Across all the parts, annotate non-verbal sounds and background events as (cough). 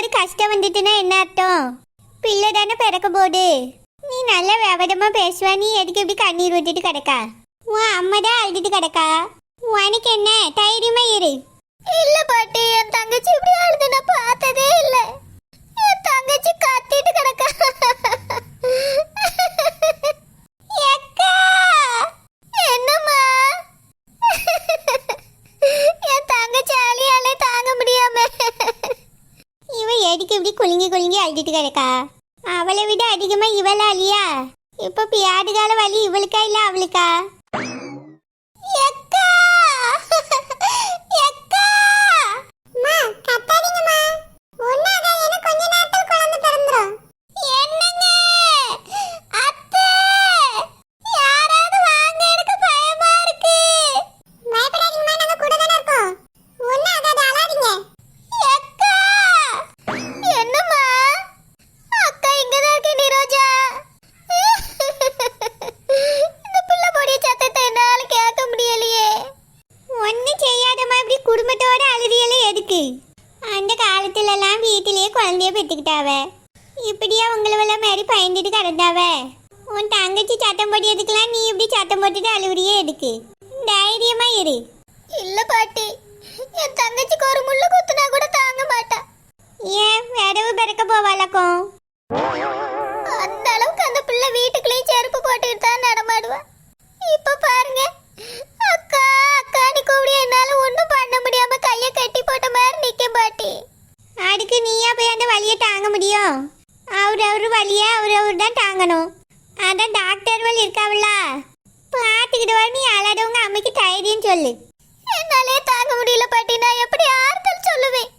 ஒரு கஷ்டம் வந்துட்டுன்னா என்ன அர்த்தம்? பிள்ளை தானே பிறக்க போடு நீ நல்ல விவரமா பேசுவா. நீ எதுக்கு இப்படி கண்ணீர் விட்டுட்டு கிடக்கா? உன் அம்மா தான் அழுதுட்டு கிடக்கா? உனக்கு என்ன? தைரியமா இரு. இல்ல பாட்டி என் தங்கச்சி இப்படி அழுது நான் பார்த்ததே இல்ல. என் தங்கச்சி கத்திட்டு கிடக்கா. என்னம்மா? என் தங்கச்சி அழிய எதுக்கு இப்படி குலுங்கி குலுங்கி அழுதுட்டு கிடக்கா? அவளை விட அதிகமா இவளா இல்லையா இப்ப பியாடுகால வலி இவளுக்கா இல்ல அவளுக்கா? எதுக்கு தைரியமா இரு. இல்ல பாட்டி. என் தங்கச்சிக்கு ஒரு முள்ளு குத்துனா கூட தாங்க மாட்டா. ஏன் விடவு பிறக்க போவாளக்கும் அந்த அளவுக்கு அந்த பிள்ளை வீட்டுக்குள்ளேயே செருப்பு போட்டுக்கிட்டு தான் நடமாடுவா. இப்ப பாருங்க. அக்கா அக்கா நீ கூப்பிடி என்னால ஒண்ணும் பண்ண முடியாம கைய கட்டி போட்ட மாதிரி நிக்க பாட்டி. அதுக்கு நீயா போய் அந்த வலியை தாங்க முடியும்? அவர் அவர் வலியை அவர் அவர் தான் தாங்கணும். அதான் டாக்டர் வழி இருக்காவல்ல பார்த்துக்கிட்டு வா நீ அழாதவங்க அம்மைக்கு தைரியம் சொல்லு. என்னாலே தாங்க முடியல பாட்டி நான் எப்படி ஆறுதல் சொல்லுவேன்?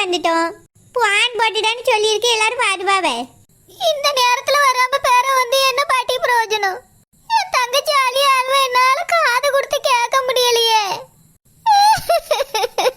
வந்துட்டோம். பான் போட்டுடான்னு சொல்லியிருக்கு எல்லாரும் பாதுகாவே இந்த நேரத்துல வராம வந்து என்ன பாட்டி பிரயோஜனம்? என் தங்கச்சி அழி அழுவ என்னால காது கொடுத்து கேட்க முடியலையே. (laughs)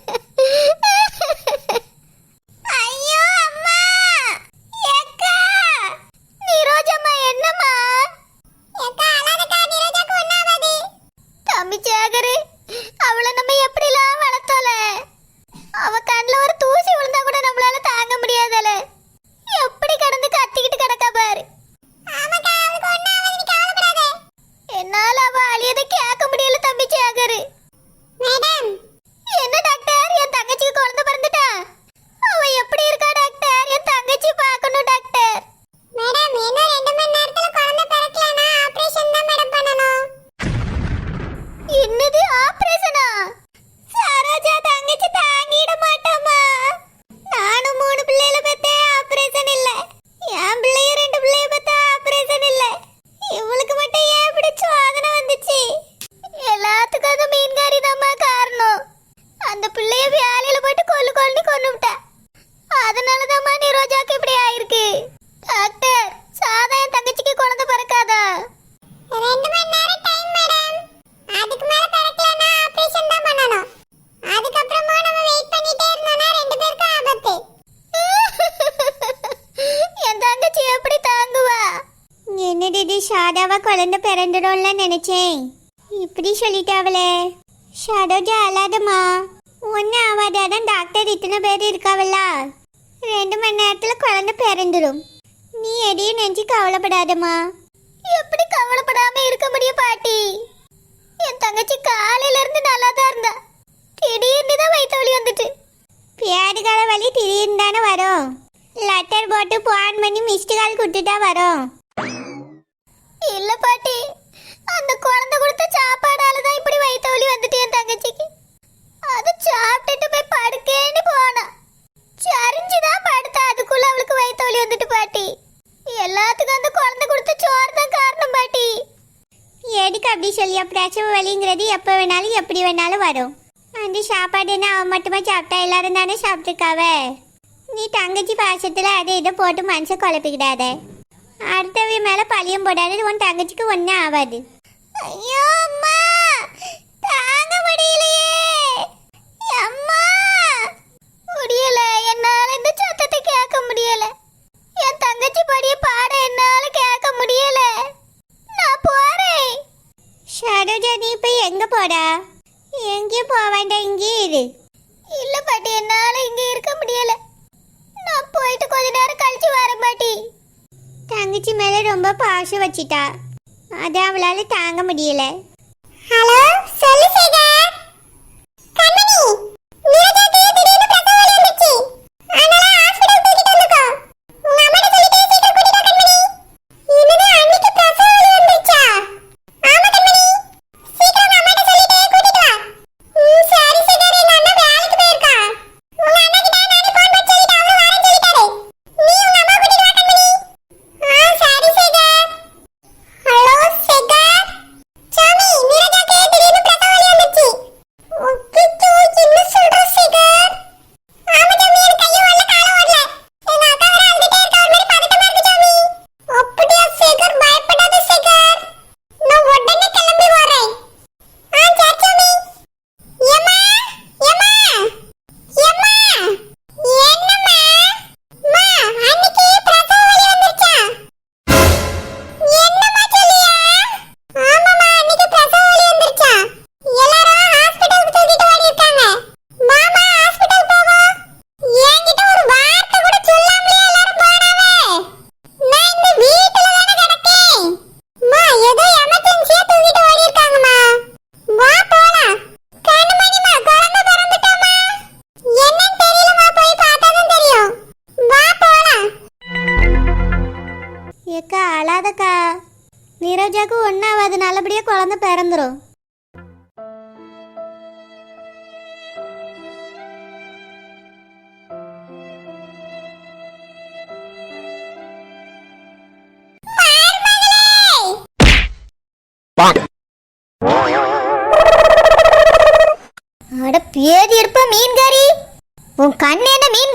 பேசணும் சரோஜா தங்கச்சி தாங்கிடுமா மாட்டாமா நானும் மூணு பிள்ளைகள பத்தே ஆபரேஷன் இல்ல என் பிள்ளைய ரெண்டு பிள்ளைய பத்தா ஆபரேஷன் இல்ல இவளுக்கு மட்டும் ஏன் இப்படி சோதனை வந்துச்சு எல்லாத்துக்கும் அந்த மீன்காரி தாம்மா காரணம் அந்த பிள்ளைய வேலையில போட்டு கொல்லு கொல்லு கொண்டு விட்டா அதனால தாம்மா நிரோஜாக்கு இப்படி ஆயிருக்கு டாக்டர் சாதா என் தங்கச்சிக்கு குழந்தை பிறக்காதா ரெண்டு மணி நேரம் டைம் மேடம் அதுக்கு மேல பிறக்கலனா ஆபரேஷன் தான் பண்ணனும் அதுக்கப்புறமா நம்ம வெயிட் பண்ணிட்டே இருந்தோம்னா ரெண்டு பேருக்கும் ஆபத்து என் தங்கச்சி எப்படி தாங்குவா என்னது இது ஷாடாவா குழந்தை பிறந்துடும்ல நினைச்சேன். இப்படி சொல்லிட்டாவளே. ஷடோஜா அழாதம்மா. ஒன்னு ஆவாதான் டாக்டர் இத்தனை பேர் இருக்காவல்லா ரெண்டு மணி நேரத்துல குழந்தை பிறந்துடும் நீ எதையும் நினைச்சு கவலைப்படாதம்மா. எப்படி கவலைப்படாம இருக்க முடியும் பாட்டி? என் தங்கச்சி காலையில இருந்து நல்லா தான் இருந்தா. திடீர்னு தான் வயிற்று வலி வந்துட்டு பேடுகால வலி திடீர்னு தானே வரும். லெட்டர் போட்டு போன் பண்ணி மிஸ்டு கால் கொடுத்துட்டா வரும். இல்ல பாட்டி. அந்த குழந்தை கொடுத்த சாப்பாடால தான் இப்படி வயிற்று வலி வந்துட்டு என் தங்கச்சிக்கு. அது சாப்பிட்டுட்டு போய் படுக்கேன்னு போனா. சரிஞ்சுதான் படுத்தா. அதுக்குள்ள அவளுக்கு வயிற்று வலி வந்துட்டு பாட்டி. எல்லாத்துக்கும் அந்த குழந்தை கொடுத்த சோறு தான் காரணம் பாட்டி. எதுக்கு அப்படி சொல்லி? அப்படியாச்சும் வலிங்கிறது எப்போ வேணாலும் எப்படி வேணாலும் வரும். அந்த சாப்பாடு என்ன அவன் மட்டுமா சாப்பிட்டா? எல்லாரும் தானே சாப்பிட்டுருக்காவ? நீ தங்கச்சி பாசத்தில் அதை இதை போட்டு மனசை குழப்பிக்கிடாத. அடுத்தவ மேல பழியம் போடாது உன் தங்கச்சிக்கு ஒன்றும் ஆகாது ஐயோ அம்மா! தாங்க முடியலையே. வச்சிட்டா. அது அவளால் தாங்க முடியலை. அழாதக்கா நீரோஜாக்கு ஒன்றாவது நல்லபடியாக குழந்த பிறந்துடும் அட பேதி இருப்ப மீன்காரி. உன் கண்ணு என்ன மீன்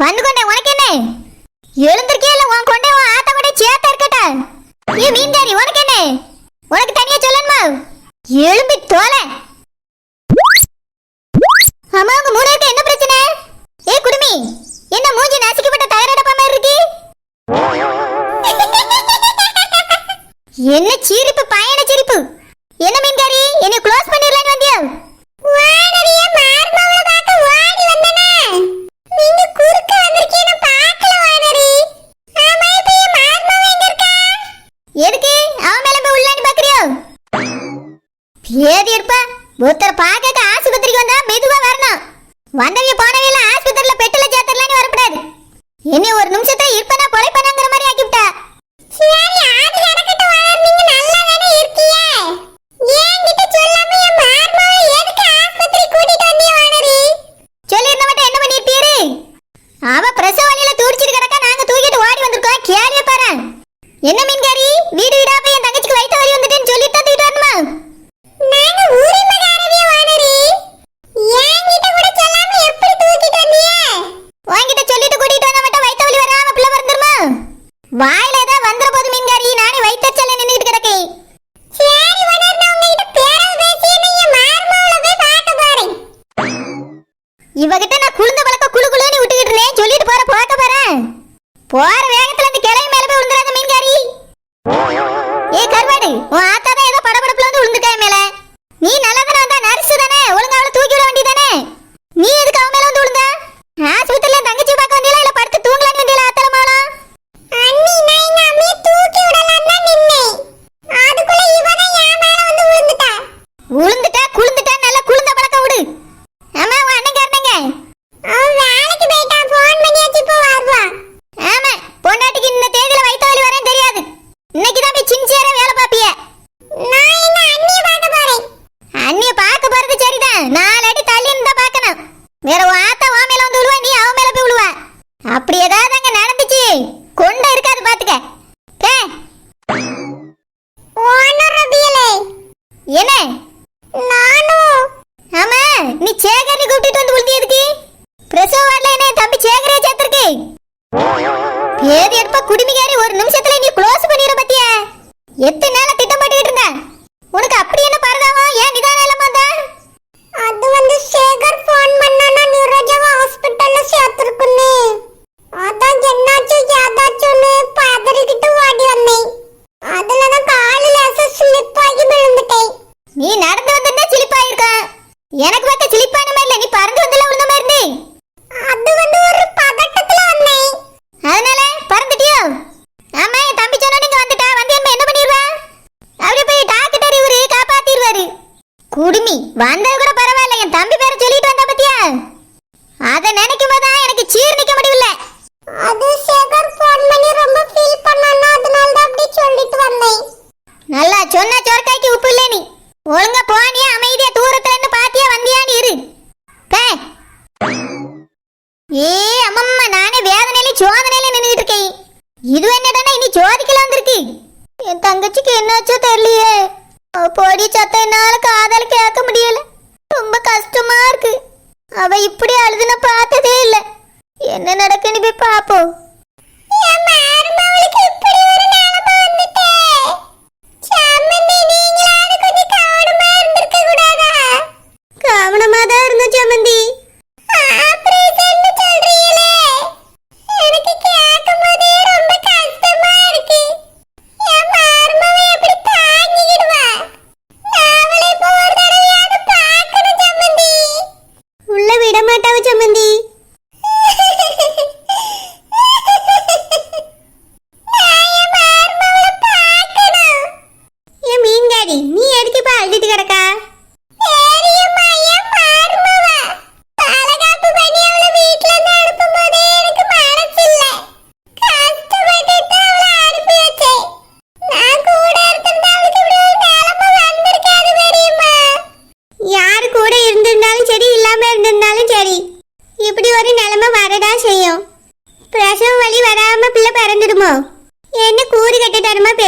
பண்ணு கொண்டே உனக்கு என்ன? எழுந்திருக்கே இல்ல உன் கொண்டே உன் ஆத்த கொண்டே சேத்த இருக்கட்டா? ஏ மீன்காரி உனக்கு என்ன? உனக்கு தனியா சொல்லணுமா? எழும்பி தோல. அம்மா உங்க மூளைக்கு என்ன பிரச்சனை? ஏ குடுமி என்ன மூஞ்சி நாசிக்கப்பட்ட தயாரடப்பா மாதிரி இருக்கு? என்ன சிரிப்பு பயண சிரிப்பு? என்ன மீன்காரி என்ன க்ளோஸ் பண்ணிடலான்னு வந்தியா? அவ இப்படி அழுதுன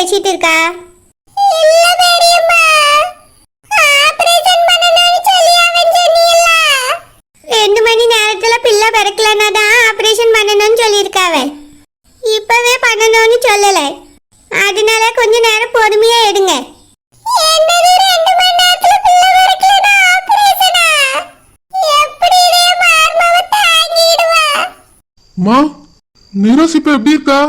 பேசிட்டு இருக்கா? ரெண்டு மணி நேரத்துல பிள்ளை பிறக்கலன்னா ஆபரேஷன் பண்ணணும்னு சொல்லியிருக்காவ இப்பவே பண்ணணும்னு சொல்லல. அதனால கொஞ்ச நேரம் பொறுமையா எடுங்க. எப்படி இருக்கா?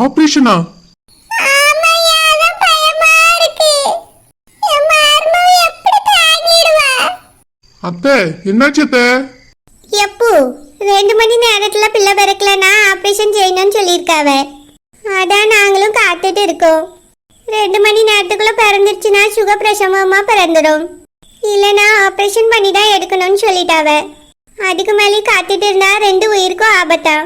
ஆபரேஷனா? எப்போ ரெண்டு மணி நேரத்துல பிள்ளை பிறக்கலனா ஆபரேஷன் செய்யணும்னு சொல்லியிருக்காவ. அதான் நாங்களும் காத்துட்டு இருக்கோம். ரெண்டு மணி நேரத்துக்குள்ள பிறந்துருச்சுன்னா சுக பிறந்துடும். இல்லனா ஆபரேஷன் பண்ணி தான் எடுக்கணும்னு சொல்லிட்டாவ. அதுக்கு மேலே காத்துட்டு ரெண்டு உயிருக்கும் ஆபத்தா?